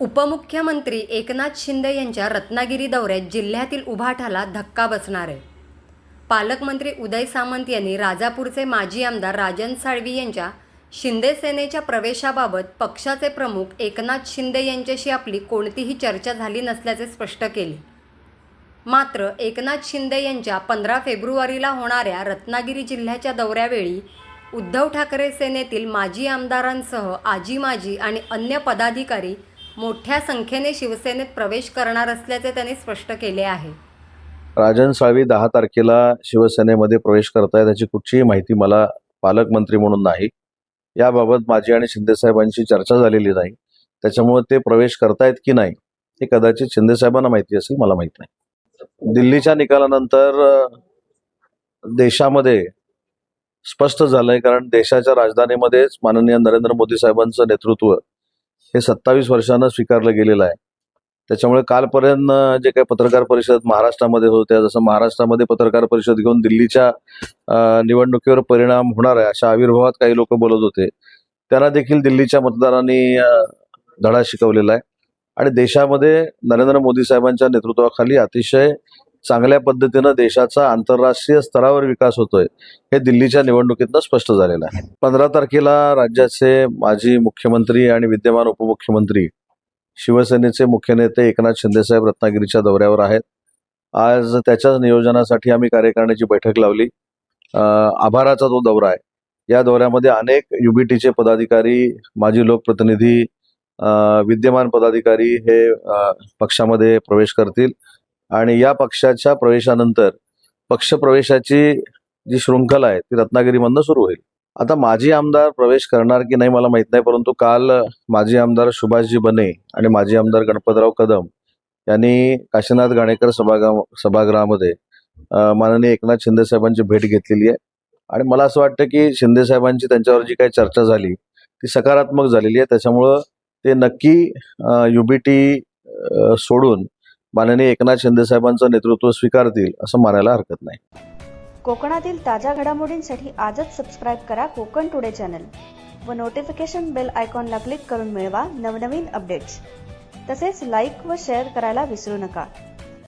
उपमुख्यमंत्री एकनाथ शिंदे यांच्या रत्नागिरी दौऱ्यात जिल्ह्यातील उभाठाला धक्का बसणार आहे. पालकमंत्री उदय सामंत यांनी राजापूरचे माजी आमदार राजन साळवी यांच्या शिंदे सेनेच्या प्रवेशाबाबत पक्षाचे प्रमुख एकनाथ शिंदे यांच्याशी आपली कोणतीही चर्चा झाली नसल्याचे स्पष्ट केले. मात्र एकनाथ शिंदे यांच्या पंधरा फेब्रुवारीला होणाऱ्या रत्नागिरी जिल्ह्याच्या दौऱ्यावेळी उद्धव ठाकरे सेनेतील माजी आमदारांसह आजी माजी आणि अन्य पदाधिकारी मोठ्या संख्येने शिवसेनेत प्रवेश करणार असल्याचे त्यांनी स्पष्ट केले आहे. राजन साळवी दहा तारखेला शिवसेनेमध्ये प्रवेश करतायत याची कुठचीही माहिती मला पालकमंत्री म्हणून नाही. याबाबत माझी आणि शिंदेसाहेबांशी चर्चा झालेली नाही. त्याच्यामुळे ते प्रवेश करतायत की नाही हे कदाचित शिंदेसाहेबांना माहिती असेल मला माहीत नाही. दिल्लीच्या निकालानंतर देशामध्ये स्पष्ट झालंय कारण देशाच्या राजधानीमध्येच माननीय नरेंद्र मोदी साहेबांचं नेतृत्व हे सत्तावीस वर्षानं स्वीकारलं गेलेलं आहे. त्याच्यामुळे कालपर्यंत जे काही पत्रकार परिषद महाराष्ट्रामध्ये होत्या जसं महाराष्ट्रामध्ये पत्रकार परिषद घेऊन दिल्लीच्या निवडणुकीवर परिणाम होणार आहे अशा आविर्भावात काही लोक बोलत होते. त्यांना देखील दिल्लीच्या मतदारांनी धडा शिकवलेला आहे. आणि देशामध्ये नरेंद्र मोदी साहेबांच्या नेतृत्वाखाली अतिशय चांगल्या पद्धतीनं देशाचा आंतरराष्ट्रीय स्तरावर विकास होतोय हे दिल्लीच्या निवडणुकीतनं स्पष्ट झालेलं आहे. पंधरा तारखेला राज्याचे माजी मुख्यमंत्री आणि विद्यमान उपमुख्यमंत्री शिवसेनेचे मुख्य नेते एकनाथ शिंदेसाहेब रत्नागिरीच्या दौऱ्यावर आहेत. आज त्याच्याच नियोजनासाठी आम्ही कार्यकारिणीची बैठक लावली. आभाराचा तो दौरा आहे. या दौऱ्यामध्ये अनेक युबीटीचे पदाधिकारी माजी लोकप्रतिनिधी विद्यमान पदाधिकारी हे पक्षामध्ये प्रवेश करतील. आणि या पक्षाच्या प्रवेशानंतर पक्षप्रवेशाची जी शृंखला आहे ती रत्नागिरीमधनं सुरू होईल. आता माजी आमदार प्रवेश करणार की नाही मला माहीत नाही परंतु काल माजी आमदार सुभाषजी बने आणि माजी आमदार गणपतराव कदम यांनी काशीनाथ गाणेकर सभागा सभागृहामध्ये माननीय एकनाथ शिंदे साहेबांची भेट घेतलेली आहे. आणि मला असं वाटतं की शिंदे साहेबांची त्यांच्यावर जी काही चर्चा झाली ती सकारात्मक झालेली आहे. त्याच्यामुळं ते नक्की युबीटी सोडून माननीय एकनाथ शिंदे साहेबांचं नेतृत्व स्वीकारतील असं मानायला हरकत नाही. कोकणातील ताज्या घडामोडींसाठी आजच सबस्क्राईब करा कोकण टुडे चॅनल व नोटिफिकेशन बेल आयकॉनला क्लिक करून मिळवा नवनवीन अपडेट्स तसेच लाईक व शेअर करायला विसरू नका.